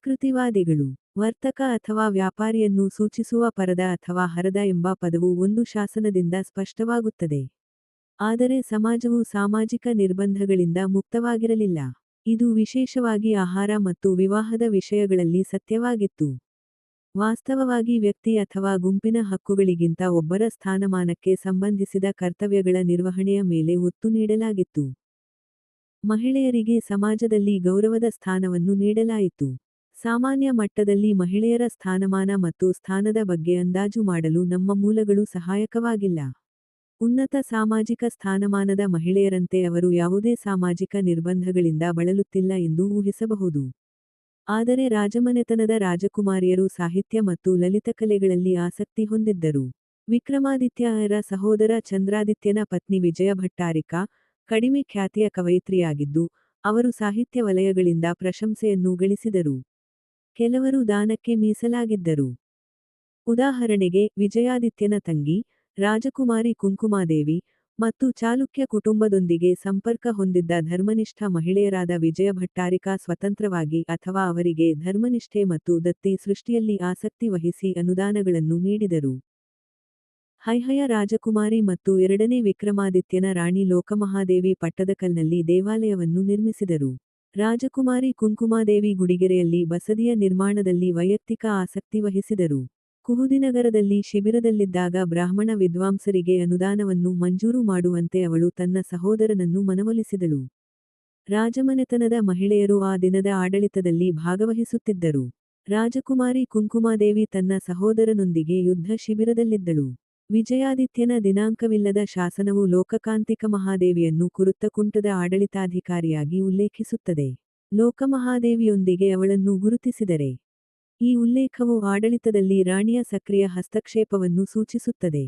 ಸಂಸ್ಕೃತಿವಾದಿಗಳು ವರ್ತಕ ಅಥವಾ ವ್ಯಾಪಾರಿಯನ್ನು ಸೂಚಿಸುವ ಪರದ ಅಥವಾ ಹರದ ಎಂಬ ಪದವು ಒಂದು ಶಾಸನದಿಂದ ಸ್ಪಷ್ಟವಾಗುತ್ತದೆ. ಆದರೆ ಸಮಾಜವು ಸಾಮಾಜಿಕ ನಿರ್ಬಂಧಗಳಿಂದ ಮುಕ್ತವಾಗಿರಲಿಲ್ಲ. ಇದು ವಿಶೇಷವಾಗಿ ಆಹಾರ ಮತ್ತು ವಿವಾಹದ ವಿಷಯಗಳಲ್ಲಿ ಸತ್ಯವಾಗಿತ್ತು. ವಾಸ್ತವವಾಗಿ ವ್ಯಕ್ತಿ ಅಥವಾ ಗುಂಪಿನ ಹಕ್ಕುಗಳಿಗಿಂತ ಒಬ್ಬರ ಸ್ಥಾನಮಾನಕ್ಕೆ ಸಂಬಂಧಿಸಿದ ಕರ್ತವ್ಯಗಳ ನಿರ್ವಹಣೆಯ ಮೇಲೆ ಒತ್ತು ನೀಡಲಾಗಿತ್ತು. ಮಹಿಳೆಯರಿಗೆ ಸಮಾಜದಲ್ಲಿ ಗೌರವದ ಸ್ಥಾನವನ್ನು ನೀಡಲಾಯಿತು. ಸಾಮಾನ್ಯ ಮಟ್ಟದಲ್ಲಿ ಮಹಿಳೆಯರ ಸ್ಥಾನಮಾನ ಮತ್ತು ಸ್ಥಾನದ ಬಗ್ಗೆ ಅಂದಾಜು ಮಾಡಲು ನಮ್ಮ ಮೂಲಗಳು ಸಹಾಯಕವಾಗಿಲ್ಲ. ಉನ್ನತ ಸಾಮಾಜಿಕ ಸ್ಥಾನಮಾನದ ಮಹಿಳೆಯರಂತೆ ಅವರು ಯಾವುದೇ ಸಾಮಾಜಿಕ ನಿರ್ಬಂಧಗಳಿಂದ ಬಳಲುತ್ತಿಲ್ಲ ಎಂದು ಊಹಿಸಬಹುದು. ಆದರೆ ರಾಜಮನೆತನದ ರಾಜಕುಮಾರಿಯರು ಸಾಹಿತ್ಯ ಮತ್ತು ಲಲಿತಕಲೆಗಳಲ್ಲಿ ಆಸಕ್ತಿ ಹೊಂದಿದ್ದರು. ವಿಕ್ರಮಾದಿತ್ಯರ ಸಹೋದರ ಚಂದ್ರಾದಿತ್ಯನ ಪತ್ನಿ ವಿಜಯ ಭಟ್ಟಾರಿಕಾ, ಕಡಿಮೆ ಖ್ಯಾತಿಯ ಕವಯಿತ್ರಿಯಾಗಿದ್ದು, ಅವರು ಸಾಹಿತ್ಯ ವಲಯಗಳಿಂದ ಪ್ರಶಂಸೆಯನ್ನು ಗಳಿಸಿದರು. ಕೆಲವರು ದಾನಕ್ಕೆ ಮೀಸಲಾಗಿದ್ದರು. ಉದಾಹರಣೆಗೆ, ವಿಜಯಾದಿತ್ಯನ ತಂಗಿ, ರಾಜಕುಮಾರಿ ಕುಂಕುಮಾದೇವಿ ಮತ್ತು ಚಾಲುಕ್ಯ ಕುಟುಂಬದೊಂದಿಗೆ ಸಂಪರ್ಕ ಹೊಂದಿದ್ದ ಧರ್ಮನಿಷ್ಠ ಮಹಿಳೆಯರಾದ ವಿಜಯ ಭಟ್ಟಾರಿಕಾ ಸ್ವತಂತ್ರವಾಗಿ ಅಥವಾ ಅವರಿಗೆ ಧರ್ಮನಿಷ್ಠೆ ಮತ್ತು ದತ್ತಿ ಸೃಷ್ಟಿಯಲ್ಲಿ ಆಸಕ್ತಿ ವಹಿಸಿ ಅನುದಾನಗಳನ್ನು ನೀಡಿದರು. ಹೈಹಯ ರಾಜಕುಮಾರಿ ಮತ್ತು ಎರಡನೇ ವಿಕ್ರಮಾದಿತ್ಯನ ರಾಣಿ ಲೋಕಮಹಾದೇವಿ ಪಟ್ಟದಕಲ್ನಲ್ಲಿ ದೇವಾಲಯವನ್ನು ನಿರ್ಮಿಸಿದರು. ರಾಜಕುಮಾರಿ ಕುಂಕುಮಾದೇವಿ ಗುಡಿಗೆರೆಯಲ್ಲಿ ಬಸದಿಯ ನಿರ್ಮಾಣದಲ್ಲಿ ವೈಯಕ್ತಿಕ ಆಸಕ್ತಿ ವಹಿಸಿದರು. ಕುಹುದಿನಗರದಲ್ಲಿ ಶಿಬಿರದಲ್ಲಿದ್ದಾಗ ಬ್ರಾಹ್ಮಣ ವಿದ್ವಾಂಸರಿಗೆ ಅನುದಾನವನ್ನು ಮಂಜೂರು ಮಾಡುವಂತೆ ಅವಳು ತನ್ನ ಸಹೋದರನನ್ನು ಮನವೊಲಿಸಿದಳು. ರಾಜಮನೆತನದ ಮಹಿಳೆಯರು ಆ ದಿನದ ಆಡಳಿತದಲ್ಲಿ ಭಾಗವಹಿಸುತ್ತಿದ್ದರು. ರಾಜಕುಮಾರಿ ಕುಂಕುಮಾದೇವಿ ತನ್ನ ಸಹೋದರನೊಂದಿಗೆ ಯುದ್ಧ ಶಿಬಿರದಲ್ಲಿದ್ದಳು. ವಿಜಯಾದಿತ್ಯನ ದಿನಾಂಕವಿಲ್ಲದ ಶಾಸನವು ಲೋಕಕಾಂತಿಕ ಮಹಾದೇವಿಯನ್ನು ಕುರುತ್ತಕುಂಟದ ಆಡಳಿತಾಧಿಕಾರಿಯಾಗಿ ಉಲ್ಲೇಖಿಸುತ್ತದೆ. ಲೋಕಮಹಾದೇವಿಯೊಂದಿಗೆ ಅವಳನ್ನು ಗುರುತಿಸಿದರೆ, ಈ ಉಲ್ಲೇಖವು ಆಡಳಿತದಲ್ಲಿ ರಾಣಿಯ ಸಕ್ರಿಯ ಹಸ್ತಕ್ಷೇಪವನ್ನು ಸೂಚಿಸುತ್ತದೆ.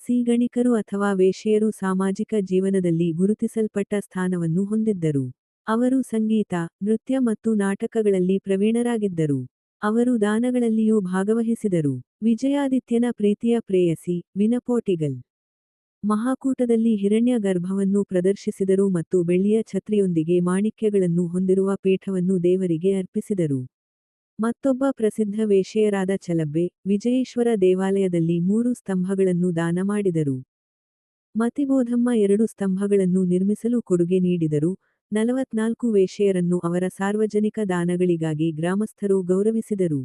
ಸಿಗಣಿಕರು ಅಥವಾ ವೇಶ್ಯೆಯರು ಸಾಮಾಜಿಕ ಜೀವನದಲ್ಲಿ ಗುರುತಿಸಲ್ಪಟ್ಟ ಸ್ಥಾನವನ್ನು ಹೊಂದಿದ್ದರು. ಅವರು ಸಂಗೀತ, ನೃತ್ಯ ಮತ್ತು ನಾಟಕಗಳಲ್ಲಿ ಪ್ರವೀಣರಾಗಿದ್ದರು. ಅವರು ದಾನಗಳಲ್ಲಿಯೂ ಭಾಗವಹಿಸಿದರು. ವಿಜಯಾದಿತ್ಯನ ಪ್ರೀತಿಯ ಪ್ರೇಯಸಿ, ವಿನಪೋಟಿಗಲ್. ಮಹಾಕೂಟದಲ್ಲಿ ಹಿರಣ್ಯ ಗರ್ಭವನ್ನು ಪ್ರದರ್ಶಿಸಿದರು ಮತ್ತು ಬೆಳ್ಳಿಯ ಛತ್ರಿಯೊಂದಿಗೆ ಮಾಣಿಕ್ಯಗಳನ್ನು ಹೊಂದಿರುವ ಪೀಠವನ್ನು ದೇವರಿಗೆ ಅರ್ಪಿಸಿದರು. ಮತ್ತೊಬ್ಬ ಪ್ರಸಿದ್ಧ ವೇಷೆಯರಾದ ಚಲಬ್ಬೆ ವಿಜಯೇಶ್ವರ ದೇವಾಲಯದಲ್ಲಿ ಮೂರು ಸ್ತಂಭಗಳನ್ನು ದಾನ ಮಾಡಿದರು. ಮತಿಬೋಧಮ್ಮ ಎರಡು ಸ್ತಂಭಗಳನ್ನು ನಿರ್ಮಿಸಲು ಕೊಡುಗೆ ನೀಡಿದರು. ನಲವತ್ನಾಲ್ಕು ವೇಶ್ಯೆಯರನ್ನು ಅವರ ಸಾರ್ವಜನಿಕ ದಾನಗಳಿಗಾಗಿ ಗ್ರಾಮಸ್ಥರು ಗೌರವಿಸಿದರು.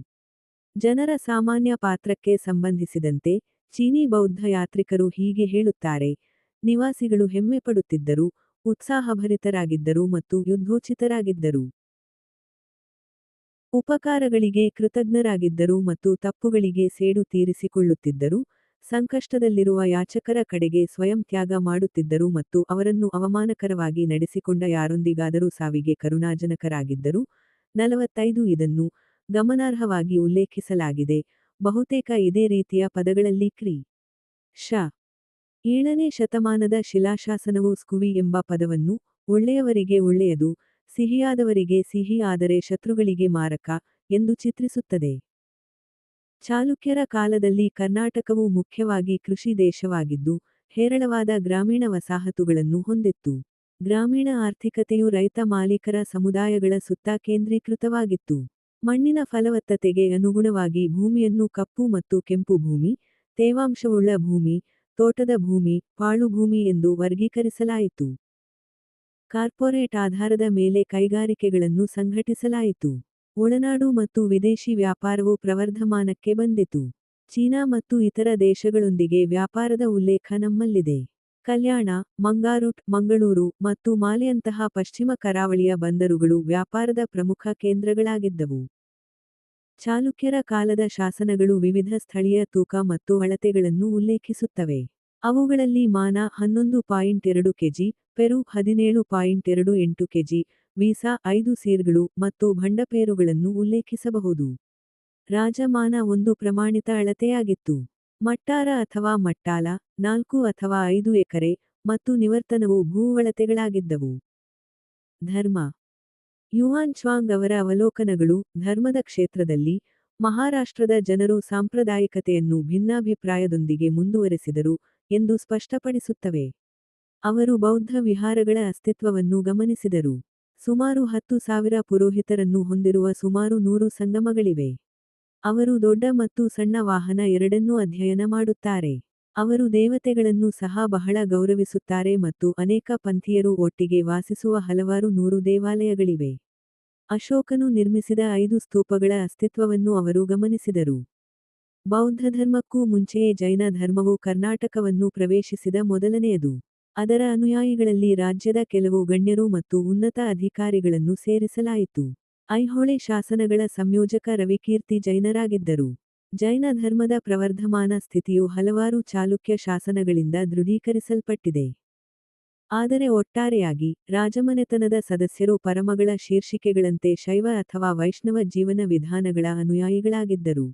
ಜನರ ಸಾಮಾನ್ಯ ಪಾತ್ರಕ್ಕೆ ಸಂಬಂಧಿಸಿದಂತೆ ಚೀನಿ ಬೌದ್ಧ ಯಾತ್ರಿಕರು ಹೀಗೆ ಹೇಳುತ್ತಾರೆ, ನಿವಾಸಿಗಳು ಹೆಮ್ಮೆಪಡುತ್ತಿದ್ದರು, ಉತ್ಸಾಹಭರಿತರಾಗಿದ್ದರು ಮತ್ತು ಯುದ್ಧೋಚಿತರಾಗಿದ್ದರು. ಉಪಕಾರಗಳಿಗೆ ಕೃತಜ್ಞರಾಗಿದ್ದರು ಮತ್ತು ತಪ್ಪುಗಳಿಗೆ ಸೇಡು ತೀರಿಸಿಕೊಳ್ಳುತ್ತಿದ್ದರು ಸಂಕಷ್ಟದಲ್ಲಿರುವ ಯಾಚಕರ ಕಡೆಗೆ ಸ್ವಯಂ ತ್ಯಾಗ ಮಾಡುತ್ತಿದ್ದರು ಮತ್ತು ಅವರನ್ನು ಅವಮಾನಕರವಾಗಿ ನಡೆಸಿಕೊಂಡ ಯಾರೊಂದಿಗಾದರೂ ಸಾವಿಗೆ ಕರುಣಾಜನಕರಾಗಿದ್ದರು. ನಲವತ್ತೈದು ಇದನ್ನು ಗಮನಾರ್ಹವಾಗಿ ಉಲ್ಲೇಖಿಸಲಾಗಿದೆ. ಬಹುತೇಕ ಇದೇ ರೀತಿಯ ಪದಗಳಲ್ಲಿ ಕ್ರಿ. ಶ. ಏಳನೇ ಶತಮಾನದ ಶಿಲಾಶಾಸನವು ಸ್ಕುವಿ ಎಂಬ ಪದವನ್ನು ಒಳ್ಳೆಯವರಿಗೆ ಒಳ್ಳೆಯದು, ಸಿಹಿಯಾದವರಿಗೆ ಸಿಹಿ ಆದರೆ ಶತ್ರುಗಳಿಗೆ ಮಾರಕ ಎಂದು ಚಿತ್ರಿಸುತ್ತದೆ. ಚಾಲುಕ್ಯರ ಕಾಲದಲ್ಲಿ ಕರ್ನಾಟಕವು ಮುಖ್ಯವಾಗಿ ಕೃಷಿ ದೇಶವಾಗಿದ್ದು, ಹೇರಳವಾದ ಗ್ರಾಮೀಣ ವಸಾಹತುಗಳನ್ನು ಹೊಂದಿತ್ತು. ಗ್ರಾಮೀಣ ಆರ್ಥಿಕತೆಯು ರೈತ ಮಾಲೀಕರ ಸಮುದಾಯಗಳ ಸುತ್ತ ಕೇಂದ್ರೀಕೃತವಾಗಿತ್ತು. ಮಣ್ಣಿನ ಫಲವತ್ತತೆಗೆ ಅನುಗುಣವಾಗಿ ಭೂಮಿಯನ್ನು ಕಪ್ಪು ಮತ್ತು ಕೆಂಪು ಭೂಮಿ, ತೇವಾಂಶವುಳ್ಳ ಭೂಮಿ, ತೋಟದ ಭೂಮಿ ಪಾಳುಭೂಮಿ ಎಂದು ವರ್ಗೀಕರಿಸಲಾಯಿತು. ಕಾರ್ಪೊರೇಟ್ ಆಧಾರದ ಮೇಲೆ ಕೈಗಾರಿಕೆಗಳನ್ನು ಸಂಘಟಿಸಲಾಯಿತು. ಒಳನಾಡು ಮತ್ತು ವಿದೇಶಿ ವ್ಯಾಪಾರವು ಪ್ರವರ್ಧಮಾನಕ್ಕೆ ಬಂದಿತು. ಚೀನಾ ಮತ್ತು ಇತರ ದೇಶಗಳೊಂದಿಗೆ ವ್ಯಾಪಾರದ ಉಲ್ಲೇಖ ನಮ್ಮಲ್ಲಿದೆ. ಕಲ್ಯಾಣ, ಮಂಗಾರುಟ್, ಮಂಗಳೂರು ಮತ್ತು ಮಾಲೆಯಂತಹ ಪಶ್ಚಿಮ ಕರಾವಳಿಯ ಬಂದರುಗಳು ವ್ಯಾಪಾರದ ಪ್ರಮುಖ ಕೇಂದ್ರಗಳಾಗಿದ್ದವು. ಚಾಲುಕ್ಯರ ಕಾಲದ ಶಾಸನಗಳು ವಿವಿಧ ಸ್ಥಳೀಯ ತೂಕ ಮತ್ತು ಅಳತೆಗಳನ್ನು ಉಲ್ಲೇಖಿಸುತ್ತವೆ. ಅವುಗಳಲ್ಲಿ ಮಾನ ಹನ್ನೊಂದು ಪಾಯಿಂಟ್ ಎರಡು ಕೆಜಿ, ಪೆರು ಹದಿನೇಳು ಪಾಯಿಂಟ್ ಎರಡು ಎಂಟು ಕೆಜಿ ವೀಸಾ ಐದು ಸೇರ್ಗಳು ಮತ್ತು ಭಂಡಪೇರುಗಳನ್ನು ಉಲ್ಲೇಖಿಸಬಹುದು. ರಾಜಮಾನ ಒಂದು ಪ್ರಮಾಣಿತ ಅಳತೆಯಾಗಿತ್ತು. ಮಟ್ಟಾರ ಅಥವಾ ಮಟ್ಟಾಲ, ನಾಲ್ಕು ಅಥವಾ ಐದು ಎಕರೆ ಮತ್ತು ನಿವರ್ತನವು ಭೂ ಅಳತೆಗಳಾಗಿದ್ದವು. ಧರ್ಮ. ಯುವಾನ್ ಚ್ವಾಂಗ್ ಅವರ ಅವಲೋಕನಗಳು ಧರ್ಮದ ಕ್ಷೇತ್ರದಲ್ಲಿ ಮಹಾರಾಷ್ಟ್ರದ ಜನರು ಸಾಂಪ್ರದಾಯಿಕತೆಯನ್ನು ಭಿನ್ನಾಭಿಪ್ರಾಯದೊಂದಿಗೆ ಮುಂದುವರೆಸಿದರು ಎಂದು ಸ್ಪಷ್ಟಪಡಿಸುತ್ತವೆ. ಅವರು ಬೌದ್ಧ ವಿಹಾರಗಳ ಅಸ್ತಿತ್ವವನ್ನು ಗಮನಿಸಿದರು. ಸುಮಾರು ಹತ್ತು ಸಾವಿರ ಪುರೋಹಿತರನ್ನು ಹೊಂದಿರುವ ಸುಮಾರು ನೂರು ಸಂಗಮಗಳಿವೆ. ಅವರು ದೊಡ್ಡ ಮತ್ತು ಸಣ್ಣ ವಾಹನ ಎರಡನ್ನೂ ಅಧ್ಯಯನ ಮಾಡುತ್ತಾರೆ. ಅವರು ದೇವತೆಗಳನ್ನು ಸಹ ಬಹಳ ಗೌರವಿಸುತ್ತಾರೆ ಮತ್ತು ಅನೇಕ ಪಂಥೀಯರು ಒಟ್ಟಿಗೆ ವಾಸಿಸುವ ಹಲವಾರು ನೂರು ದೇವಾಲಯಗಳಿವೆ. ಅಶೋಕನು ನಿರ್ಮಿಸಿದ ಐದು ಸ್ತೂಪಗಳ ಅಸ್ತಿತ್ವವನ್ನು ಅವರು ಗಮನಿಸಿದರು. ಬೌದ್ಧ ಧರ್ಮಕ್ಕೂ ಮುಂಚೆಯೇ ಜೈನ ಧರ್ಮವು ಕರ್ನಾಟಕವನ್ನು ಪ್ರವೇಶಿಸಿದ ಮೊದಲನೆಯದು. ಅದರ ಅನುಯಾಯಿಗಳಲ್ಲಿ ರಾಜ್ಯದ ಕೆಲವು ಗಣ್ಯರು ಮತ್ತು ಉನ್ನತ ಅಧಿಕಾರಿಗಳನ್ನು ಸೇರಿಸಲಾಯಿತು. ಐಹೊಳೆ ಶಾಸನಗಳ ಸಂಯೋಜಕ ರವಿಕೀರ್ತಿ ಜೈನರಾಗಿದ್ದರು. ಜೈನ ಧರ್ಮದ ಪ್ರವರ್ಧಮಾನ ಸ್ಥಿತಿಯು ಹಲವಾರು ಚಾಲುಕ್ಯ ಶಾಸನಗಳಿಂದ ದೃಢೀಕರಿಸಲ್ಪಟ್ಟಿದೆ. ಆದರೆ ಒಟ್ಟಾರೆಯಾಗಿ, ರಾಜಮನೆತನದ ಸದಸ್ಯರು ಪರಮಗಳ ಶೀರ್ಷಿಕೆಗಳಂತೆ ಶೈವ ಅಥವಾ ವೈಷ್ಣವ ಜೀವನ ವಿಧಾನಗಳ ಅನುಯಾಯಿಗಳಾಗಿದ್ದರು.